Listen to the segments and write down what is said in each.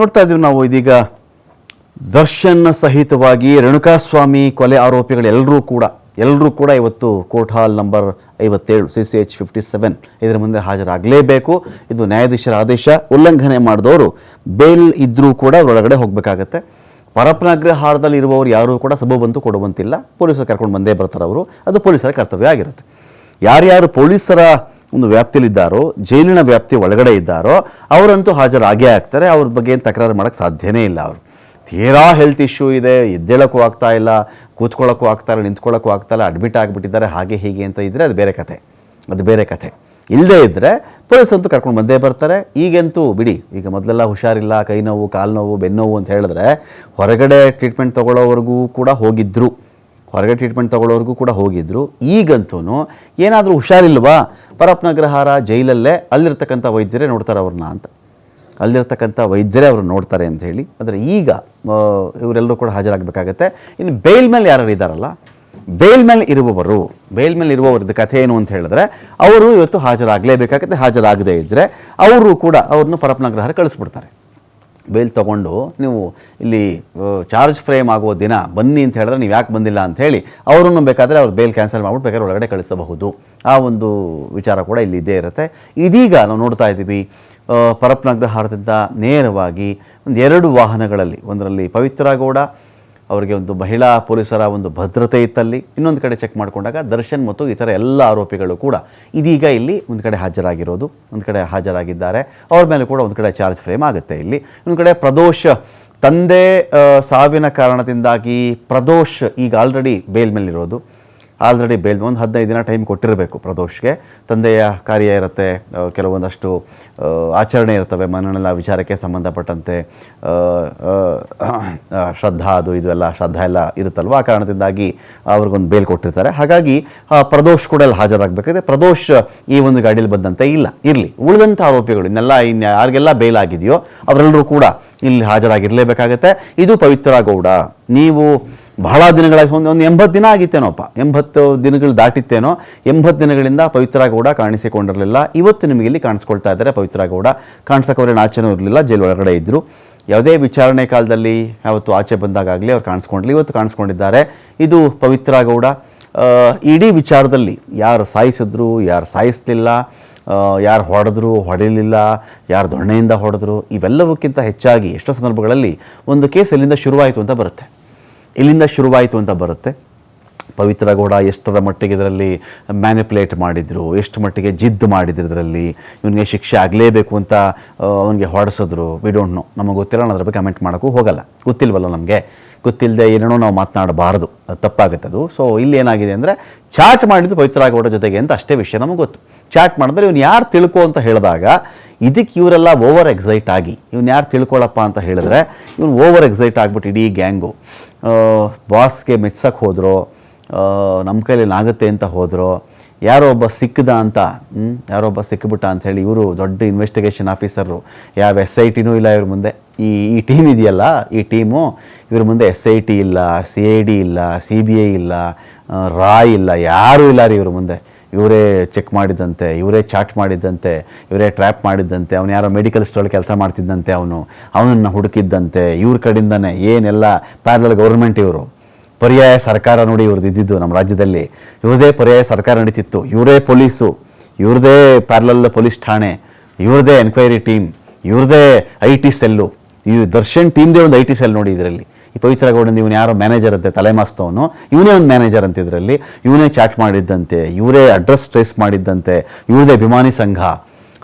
ನೋಡ್ತಾ ಇದ್ದೀವಿ ನಾವು ಇದೀಗ. ದರ್ಶನ್ ಸಹಿತವಾಗಿ ರೇಣುಕಾಸ್ವಾಮಿ ಕೊಲೆ ಆರೋಪಿಗಳೆಲ್ಲರೂ ಕೂಡ, ಎಲ್ಲರೂ ಕೂಡ ಇವತ್ತು ಕೋರ್ಟ್ ಹಾಲ್ ನಂಬರ್ ಐವತ್ತೇಳು C C H fifty seven ಇದರ ಮುಂದೆ ಹಾಜರಾಗಲೇಬೇಕು. ಇದು ನ್ಯಾಯಾಧೀಶರ ಆದೇಶ, ಉಲ್ಲಂಘನೆ ಮಾಡಿದವರು, ಬೇಲ್ ಇದ್ದರೂ ಕೂಡ ಒಳಗಡೆ ಹೋಗಬೇಕಾಗತ್ತೆ. ಪರಪ್ನಾಗ್ರಹಾರದಲ್ಲಿ ಇರುವವರು ಯಾರೂ ಕೂಡ ಸಬೂಬಂತು ಕೊಡುವಂತಿಲ್ಲ. ಪೊಲೀಸರು ಕರ್ಕೊಂಡು ಬಂದೇ ಬರ್ತಾರೆ ಅವರು ಅದು ಪೊಲೀಸರ ಕರ್ತವ್ಯ ಆಗಿರುತ್ತೆ. ಯಾರ್ಯಾರು ಪೊಲೀಸರ ಒಂದು ವ್ಯಾಪ್ತಿಯಲ್ಲಿದ್ದಾರೋ, ಜೈಲಿನ ವ್ಯಾಪ್ತಿ ಒಳಗಡೆ ಇದ್ದಾರೋ, ಅವರಂತೂ ಹಾಜರಾಗೇ ಆಗ್ತಾರೆ. ಅವ್ರ ಬಗ್ಗೆ ಏನು ತಕರಾರು ಮಾಡೋಕ್ಕೆ ಸಾಧ್ಯನೇ ಇಲ್ಲ ಅವರು. ತೀರಾ ಹೆಲ್ತ್ ಇಶ್ಯೂ ಇದೆ, ಎದ್ದೇಳೋಕ್ಕೂ ಆಗ್ತಾ ಇಲ್ಲ, ಕೂತ್ಕೊಳ್ಳೋಕ್ಕೂ ಆಗ್ತಾ ಇಲ್ಲ, ನಿಂತ್ಕೊಳ್ಳೋಕ್ಕೂ ಆಗ್ತಾ ಇಲ್ಲ ಅಡ್ಮಿಟ್ ಆಗಿಬಿಟ್ಟಿದ್ದಾರೆ, ಹಾಗೆ ಹೀಗೆ ಅಂತ ಇದ್ದರೆ ಅದು ಬೇರೆ ಕತೆ. ಅದು ಬೇರೆ ಕತೆ. ಇಲ್ಲದೇ ಇದ್ದರೆ ಪೊಲೀಸ್ ಅಂತೂ ಕರ್ಕೊಂಡು ಬಂದೇ ಬರ್ತಾರೆ. ಈಗಂತೂ ಬಿಡಿ, ಈಗ ಮೊದಲೆಲ್ಲ ಹುಷಾರಿಲ್ಲ, ಕೈ ನೋವು, ಕಾಲು ನೋವು ಬೆನ್ನೋವು ಅಂತ ಹೇಳಿದ್ರೆ ಹೊರಗಡೆ ಟ್ರೀಟ್ಮೆಂಟ್ ತೊಗೊಳ್ಳೋವರೆಗೂ ಕೂಡ ಹೋಗಿದ್ದರು ಹೊರಗಡೆ ಟ್ರೀಟ್ಮೆಂಟ್ ತೊಗೊಳ್ಳೋರ್ಗೂ ಕೂಡ ಹೋಗಿದ್ದರು ಈಗಂತೂ ಏನಾದರೂ ಹುಷಾರಿಲ್ವಾ? ಪರಪ್ನಗ್ರಹಾರ ಜೈಲಲ್ಲೇ ಅಲ್ಲಿರ್ತಕ್ಕಂಥ ವೈದ್ಯರೇ ನೋಡ್ತಾರೆ ಅವ್ರನ್ನ ಅಂತ. ಅಲ್ಲಿರ್ತಕ್ಕಂಥ ವೈದ್ಯರೇ ಅವ್ರನ್ನ ನೋಡ್ತಾರೆ ಅಂತ ಹೇಳಿ. ಆದರೆ ಈಗ ಇವರೆಲ್ಲರೂ ಕೂಡ ಹಾಜರಾಗಬೇಕಾಗತ್ತೆ. ಇನ್ನು ಬೇಲ್ ಮೇಲೆ ಯಾರು ಇದ್ದಾರಲ್ಲ ಬೇಲ್ ಮೇಲೆ ಇರುವವರು, ಬೇಲ್ ಮೇಲೆ ಇರುವವರದ್ದು ಕಥೆ ಏನು ಅಂತ ಹೇಳಿದ್ರೆ, ಅವರು ಇವತ್ತು ಹಾಜರಾಗಲೇಬೇಕಾಗತ್ತೆ, ಹಾಜರಾಗದೇ ಇದ್ದರೆ ಅವರು ಕೂಡ ಅವ್ರನ್ನ ಪರಪ್ನಗ್ರಹಾರ ಕಳಿಸ್ಬಿಡ್ತಾರೆ. ಬೇಲ್ ತೊಗೊಂಡು ನೀವು ಇಲ್ಲಿ ಚಾರ್ಜ್ ಫ್ರೇಮ್ ಆಗುವ ದಿನ ಬನ್ನಿ ಅಂತ ಹೇಳಿದ್ರೆ ನೀವು ಯಾಕೆ ಬಂದಿಲ್ಲ ಅಂತ ಹೇಳಿ ಅವರನ್ನು ಬೇಕಾದರೆ ಅವ್ರು ಬೇಲ್ ಕ್ಯಾನ್ಸಲ್ ಮಾಡ್ಬಿಟ್ಟು ಬೇಕಾದ್ರೆ ಒಳಗಡೆ ಕಳಿಸಬಹುದು. ಆ ಒಂದು ವಿಚಾರ ಕೂಡ ಇಲ್ಲಿ ಇದ್ದೇ ಇರುತ್ತೆ. ಇದೀಗ ನಾವು ನೋಡ್ತಾ ಇದ್ದೀವಿ ಪರಪ್ನಗ್ರಹಾರದಿಂದ ನೇರವಾಗಿ ಒಂದು ಎರಡು ವಾಹನಗಳಲ್ಲಿ, ಒಂದರಲ್ಲಿ ಪವಿತ್ರ ಗೌಡ ಅವರಿಗೆ ಒಂದು ಮಹಿಳಾ ಪೊಲೀಸರ ಒಂದು ಭದ್ರತೆ ಇತ್ತಲ್ಲಿ. ಇನ್ನೊಂದು ಕಡೆ ಚೆಕ್ ಮಾಡಿಕೊಂಡಾಗ ದರ್ಶನ್ ಮತ್ತು ಇತರ ಎಲ್ಲ ಆರೋಪಿಗಳು ಕೂಡ ಇದೀಗ ಇಲ್ಲಿ ಒಂದು ಕಡೆ ಹಾಜರಾಗಿರೋದು, ಒಂದು ಕಡೆ ಹಾಜರಾಗಿದ್ದಾರೆ. ಅವ್ರ ಮೇಲೆ ಕೂಡ ಒಂದು ಕಡೆ ಚಾರ್ಜ್ ಫ್ರೇಮ್ ಆಗುತ್ತೆ ಇಲ್ಲಿ. ಇನ್ನೊಂದು ಕಡೆ ಪ್ರದೋಷ್ ತಂದೆ ಸಾವಿನ ಕಾರಣದಿಂದಾಗಿ ಪ್ರದೋಷ್ ಈಗ ಆಲ್ರೆಡಿ ಬೇಲ್ ಮೇಲಿರೋದು. ಆಲ್ರೆಡಿ ಬೇಲ್ ಒಂದು ಹದಿನೈದು ದಿನ ಟೈಮ್ ಕೊಟ್ಟಿರಬೇಕು ಪ್ರದೋಷ್ಗೆ. ತಂದೆಯ ಕಾರ್ಯ ಇರುತ್ತೆ ಕೆಲವೊಂದಷ್ಟು ಆಚರಣೆ ಇರ್ತವೆ ಮನೆಯಲ್ಲ ವಿಚಾರಕ್ಕೆ ಸಂಬಂಧಪಟ್ಟಂತೆ ಶ್ರದ್ಧಾ ಅದು ಇದು ಎಲ್ಲ, ಶ್ರದ್ಧಾ ಎಲ್ಲ ಇರುತ್ತಲ್ವ? ಆ ಕಾರಣದಿಂದಾಗಿ ಅವ್ರಿಗೊಂದು ಬೇಲ್ ಕೊಟ್ಟಿರ್ತಾರೆ. ಹಾಗಾಗಿ ಪ್ರದೋಷ್ ಕೂಡ ಅಲ್ಲಿ ಹಾಜರಾಗಬೇಕಾದ್ರೆ ಪ್ರದೋಷ್, ಈ ಒಂದು ಗಾಡಿಯಲ್ಲಿ ಬಂದಂತೆ ಇಲ್ಲ. ಇರಲಿ. ಉಳಿದಂಥ ಆರೋಪಿಗಳು, ಇನ್ನೆಲ್ಲ ಇನ್ನು ಯಾರಿಗೆಲ್ಲ ಬೇಲ್ ಆಗಿದೆಯೋ, ಅವರೆಲ್ಲರೂ ಕೂಡ ಇಲ್ಲಿ ಹಾಜರಾಗಿರಲೇಬೇಕಾಗತ್ತೆ. ಇದು ಪವಿತ್ರ ಗೌಡ. ನೀವು ಬಹಳ ದಿನಗಳ ಒಂದು ಒಂದು ಎಂಬತ್ತು ದಿನ ಆಗಿತ್ತೇನೋಪ್ಪ ಎಂಬತ್ತು ದಿನಗಳು ದಾಟಿತ್ತೇನೋ, ಎಂಬತ್ತು ದಿನಗಳಿಂದ ಪವಿತ್ರ ಗೌಡ ಕಾಣಿಸಿಕೊಂಡಿರಲಿಲ್ಲ. ಇವತ್ತು ನಿಮಗೆ ಇಲ್ಲಿ ಕಾಣಿಸ್ಕೊಳ್ತಾ ಇದ್ದಾರೆ ಪವಿತ್ರ ಗೌಡ. ಕಾಣಿಸೋಕವ್ರೇನು ಆಚೆನೂ ಇರಲಿಲ್ಲ, ಜೈಲ್ ಒಳಗಡೆ ಇದ್ದರು ಯಾವುದೇ ವಿಚಾರಣೆ ಕಾಲದಲ್ಲಿ ಯಾವತ್ತು ಆಚೆ ಬಂದಾಗಲಿ ಅವ್ರು ಕಾಣಿಸ್ಕೊಂಡ್ಲಿ ಇವತ್ತು ಕಾಣಿಸ್ಕೊಂಡಿದ್ದಾರೆ. ಇದು ಪವಿತ್ರ ಗೌಡ. ಇಡೀ ವಿಚಾರದಲ್ಲಿ ಯಾರು ಸಾಯಿಸಿದ್ರು, ಯಾರು ಸಾಯಿಸಲಿಲ್ಲ ಯಾರು ಹೊಡೆದ್ರು, ಹೊಡೆಯಲಿಲ್ಲ, ಯಾರು ದೊಣ್ಣೆಯಿಂದ ಹೊಡೆದ್ರು, ಇವೆಲ್ಲವಕ್ಕಿಂತ ಹೆಚ್ಚಾಗಿ ಎಷ್ಟೋ ಸಂದರ್ಭಗಳಲ್ಲಿ ಒಂದು ಕೇಸ್ ಎಲ್ಲಿಂದ ಶುರುವಾಯಿತು ಅಂತ ಬರುತ್ತೆ. ಇಲ್ಲಿಂದ ಶುರುವಾಯಿತು ಅಂತ ಬರುತ್ತೆ. ಪವಿತ್ರ ಗೌಡ ಎಷ್ಟರ ಮಟ್ಟಿಗೆ ಇದರಲ್ಲಿ ಮ್ಯಾನಿಪುಲೇಟ್ ಮಾಡಿದರು, ಎಷ್ಟು ಮಟ್ಟಿಗೆ ಜಿದ್ದು ಮಾಡಿದ್ರು ಇದರಲ್ಲಿ, ಇವನಿಗೆ ಶಿಕ್ಷೆ ಆಗಲೇಬೇಕು ಅಂತ ಅವನಿಗೆ ಹೊಡೆಸಿದ್ರು. ವಿ ಡೋಂಟ್ ನೋ ನಮಗೆ ಗೊತ್ತಿಲ್ಲ ಅದ್ರ ಬಗ್ಗೆ ಕಮೆಂಟ್ ಮಾಡೋಕ್ಕೂ ಹೋಗಲ್ಲ. ಗೊತ್ತಿಲ್ವಲ್ಲ ನಮಗೆ? ಗೊತ್ತಿಲ್ಲದೆ ಏನೇನೋ ನಾವು ಮಾತನಾಡಬಾರದು. ಅದು ತಪ್ಪಾಗುತ್ತೆ ಅದು. ಸೊ ಇಲ್ಲಿ ಏನಾಗಿದೆ ಅಂದರೆ ಚಾಟ್ ಮಾಡಿದ್ದು ಪವಿತ್ರ ಗೌಡ ಜೊತೆಗೆ ಅಂತ ಅಷ್ಟೇ ವಿಷಯ ನಮಗೆ ಗೊತ್ತು. ಚಾಟ್ ಮಾಡಿದ್ರೆ ಇವನು ಯಾರು ತಿಳ್ಕೊ ಅಂತ ಹೇಳಿದಾಗ ಇದಕ್ಕೆ ಇವರೆಲ್ಲ ಓವರ್ ಎಕ್ಸೈಟ್ ಆಗಿ, ಇವ್ನು ಯಾರು ತಿಳ್ಕೊಳ್ಳಪ್ಪ ಅಂತ ಹೇಳಿದ್ರೆ, ಇವನು ಓವರ್ ಎಕ್ಸೈಟ್ ಆಗಿಬಿಟ್ಟು ಇಡೀ ಗ್ಯಾಂಗು ಬಾಸ್ಗೆ ಮೆಚ್ಚಕ್ಕೆ ಹೋದ್ರು ನಮ್ಮ ಕೈಲಿ ಆಗುತ್ತೆ ಅಂತ ಹೋದರು. ಯಾರೋ ಒಬ್ಬ ಸಿಕ್ಕದ ಅಂತ ಯಾರೋ ಒಬ್ಬ ಸಿಕ್ಕಿಬಿಟ್ಟ ಅಂತ ಹೇಳಿ ಇವರು ದೊಡ್ಡ ಇನ್ವೆಸ್ಟಿಗೇಷನ್ ಆಫೀಸರು ಯಾವ ಎಸ್ ಐ ಟಿನೂ ಇಲ್ಲ ಇವ್ರ ಮುಂದೆ. ಈ ಈ ಟೀಮ್ ಇದೆಯಲ್ಲ, ಈ ಟೀಮು ಇವ್ರ ಮುಂದೆ ಎಸ್ ಐ ಟಿ ಇಲ್ಲ ಸಿ ಐ ಡಿ ಇಲ್ಲ ಸಿ ಬಿ ಐ ಇಲ್ಲ ರಾಯ್ ಇಲ್ಲ, ಯಾರೂ ಇಲ್ಲ ರೀ ಇವ್ರ ಮುಂದೆ. ಇವರೇ ಚೆಕ್ ಮಾಡಿದ್ದಂತೆ ಇವರೇ ಚಾಟ್ ಮಾಡಿದ್ದಂತೆ ಇವರೇ ಟ್ರ್ಯಾಪ್ ಮಾಡಿದ್ದಂತೆ ಅವನು ಯಾರೋ ಮೆಡಿಕಲ್ ಸ್ಟೋರ್ ಕೆಲಸ ಮಾಡ್ತಿದ್ದಂತೆ ಅವನು, ಅವನನ್ನು ಹುಡುಕಿದ್ದಂತೆ, ಇವ್ರ ಕಡೆಯಿಂದನೇ ಏನೆಲ್ಲ ಪ್ಯಾರಲ್ ಗೌರ್ಮೆಂಟ್ ಇವರು. ಪರ್ಯಾಯ ಸರ್ಕಾರ ನೋಡಿ ಇವ್ರದ್ದು ಇದ್ದಿದ್ದು ನಮ್ಮ ರಾಜ್ಯದಲ್ಲಿ. ಇವ್ರದೇ ಪರ್ಯಾಯ ಸರ್ಕಾರ ನಡೀತಿತ್ತು. ಇವರೇ ಪೊಲೀಸು, ಇವ್ರದೇ ಪ್ಯಾರಲಲ್ ಪೊಲೀಸ್ ಠಾಣೆ, ಇವ್ರದೇ ಎನ್ಕ್ವೈರಿ ಟೀಮ್ ಇವ್ರದೇ ಐ ಟಿ ಸೆಲ್ಲು ಈ ದರ್ಶನ್ ಟೀಮ್ದೇ ಒಂದು ಐ ಟಿ ಸೆಲ್ ನೋಡಿ ಇದರಲ್ಲಿ. ಈ ಪವಿತ್ರ ಗೌಡನ್ ಇವನು ಯಾರೋ ಮ್ಯಾನೇಜರ್ ಅಂತೆ, ತಲೆಮಾಸ್ತವನು. ಇವನೇ ಒಂದು ಮ್ಯಾನೇಜರ್ ಅಂತ ಇದರಲ್ಲಿ. ಇವನೇ ಚಾಟ್ ಮಾಡಿದ್ದಂತೆ, ಇವರೇ ಅಡ್ರೆಸ್ ಟ್ರೇಸ್ ಮಾಡಿದ್ದಂತೆ, ಇವ್ರದೇ ಅಭಿಮಾನಿ ಸಂಘ.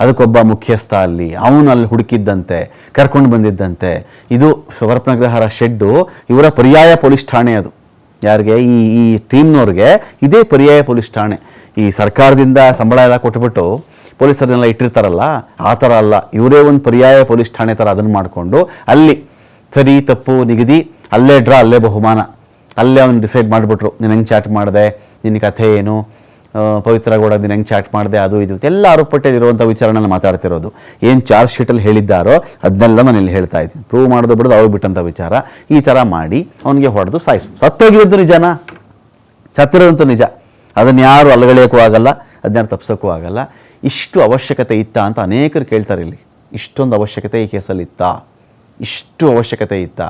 ಅದಕ್ಕೊಬ್ಬ ಮುಖ್ಯಸ್ಥ ಅಲ್ಲಿ. ಅವನು ಅಲ್ಲಿ ಹುಡುಕಿದ್ದಂತೆ, ಕರ್ಕೊಂಡು ಬಂದಿದ್ದಂತೆ. ಇದು ಸ್ವರ್ಪನಗ್ರಹರ ಶೆಡ್ಡು. ಇವರ ಪರ್ಯಾಯ ಪೊಲೀಸ್ ಠಾಣೆ ಅದು. ಯಾರಿಗೆ? ಈ ಈ ಟೀಮ್ನವ್ರಿಗೆ ಇದೇ ಪರ್ಯಾಯ ಪೊಲೀಸ್ ಠಾಣೆ. ಈ ಸರ್ಕಾರದಿಂದ ಸಂಬಳ ಎಲ್ಲ ಕೊಟ್ಬಿಟ್ಟು ಪೊಲೀಸರನ್ನೆಲ್ಲ ಇಟ್ಟಿರ್ತಾರಲ್ಲ, ಆ ಥರ ಅಲ್ಲ. ಇವರೇ ಒಂದು ಪರ್ಯಾಯ ಪೊಲೀಸ್ ಠಾಣೆ ಥರ ಅದನ್ನು ಮಾಡಿಕೊಂಡು ಅಲ್ಲಿ ಸರಿ, ತಪ್ಪು, ನಿಗದಿ ಅಲ್ಲೇ ಡ್ರಾ, ಅಲ್ಲೇ ಬಹುಮಾನ. ಅಲ್ಲೇ ಅವನು ಡಿಸೈಡ್ ಮಾಡಿಬಿಟ್ರು, ನೀನು ಹೆಂಗೆ ಚಾಟ್ ಮಾಡಿದೆ? ನಿನ್ನ ಕಥೆ ಏನು? ಪವಿತ್ರ ಗೌಡ ನೀನು ಹೆಂಗೆ ಚಾಟ್ ಮಾಡಿದೆ? ಅದು, ಇದು. ಎಲ್ಲ ಆರೋಪಟ್ಟಲ್ಲಿ ಇರುವಂಥ ವಿಚಾರನ ಮಾತಾಡ್ತಿರೋದು. ಏನು ಚಾರ್ಜ್ ಶೀಟಲ್ಲಿ ಹೇಳಿದ್ದಾರೋ ಅದನ್ನೆಲ್ಲ ನಾನು ಇಲ್ಲಿ ಹೇಳ್ತಾ ಇದ್ದೀನಿ. ಪ್ರೂವ್ ಮಾಡೋದು ಬಿಡೋದು ಅವ್ರಿಗೆ ಬಿಟ್ಟಂಥ ವಿಚಾರ. ಈ ಥರ ಮಾಡಿ ಅವನಿಗೆ ಹೊಡೆದು ಸಾಯಿಸು. ಸತ್ತೋಗಿದ್ದು ನಿಜನಾ? ಸತ್ತಿರೋದಂತೂ ನಿಜ. ಅದನ್ನು ಯಾರು ಅಲಗಳೆಯೋಕ್ಕೂ ಆಗಲ್ಲ, ಅದನ್ನ ತಪ್ಸೋಕ್ಕೂ ಆಗಲ್ಲ. ಇಷ್ಟು ಅವಶ್ಯಕತೆ ಇತ್ತಾ ಅಂತ ಅನೇಕರು ಕೇಳ್ತಾರೆ ಇಲ್ಲಿ. ಇಷ್ಟೊಂದು ಅವಶ್ಯಕತೆ ಈ ಕೇಸಲ್ಲಿ ಇತ್ತ? ಇಷ್ಟು ಅವಶ್ಯಕತೆ ಇತ್ತ?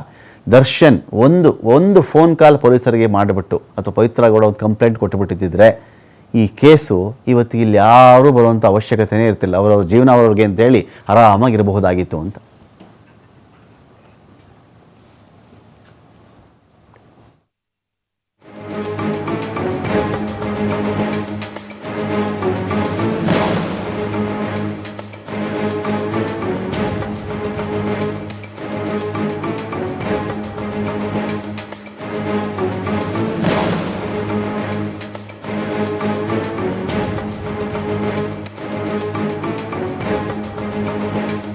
ದರ್ಶನ್ ಒಂದು ಒಂದು ಫೋನ್ ಕಾಲ್ ಪೊಲೀಸರಿಗೆ ಮಾಡಿಬಿಟ್ಟು ಅಥವಾ ಪವಿತ್ರ ಗೌಡ ಒಂದು ಕಂಪ್ಲೇಂಟ್ ಕೊಟ್ಟುಬಿಟ್ಟಿದ್ದರೆ ಈ ಕೇಸು ಇವತ್ತು ಇಲ್ಲಿ ಯಾರೂ ಬರುವಂಥ ಅವಶ್ಯಕತೆಯೇ ಇರ್ತಿಲ್ಲ. ಅವರವ್ರ ಜೀವನ ಅವ್ರಿಗೆ ಅಂತೇಳಿ ಆರಾಮಾಗಿರಬಹುದಾಗಿತ್ತು ಅಂತ.